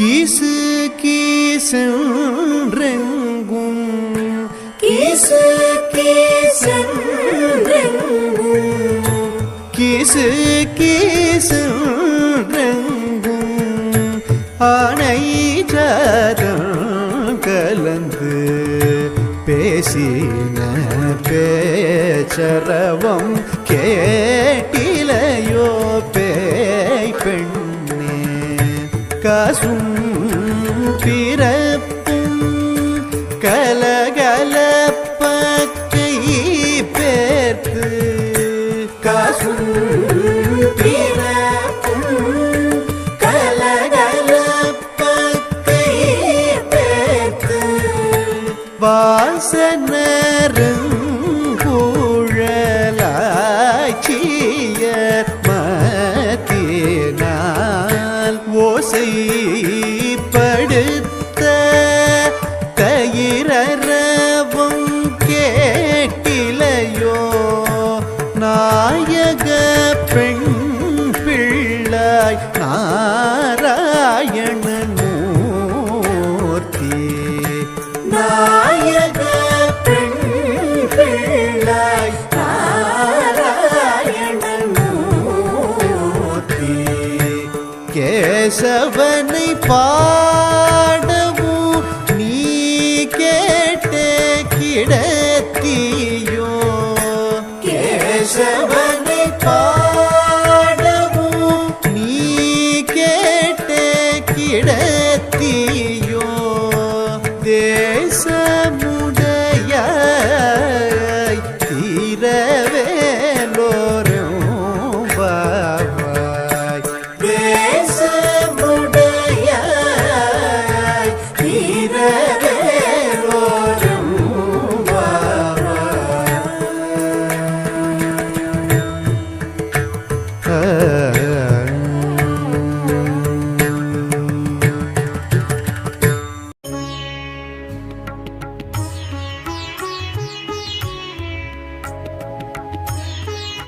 கீசு கீசென்றெங்கும். கீசு கீசென்றெங்கும். கீசு கீசென்றெங்கும். ஆனை ஜாதம் கலந்து பேசின பேச்சரவம் கேட்டிலையோ காசும் பிறப்பும் கலகலப்பக்கை பேர்த்து. காசும் பிறப்பும் கலகலப்பக்கை பேர்த்து. வாசனருங்குழலாச்சியர் நாயக பெண் பிள்ளாய் நாராயண மூர்த்தி நாயக பெண் பிள்ளாய் நாராயணன் மூர்த்தி கேசவனை பாடவும் நீ கேட்டே கிடத்தியோ கேசவனை பாடவும் நீ கேட்டே கிடத்தியோ தேசமுடைய தீரவேலோரும் பாவாய். தேச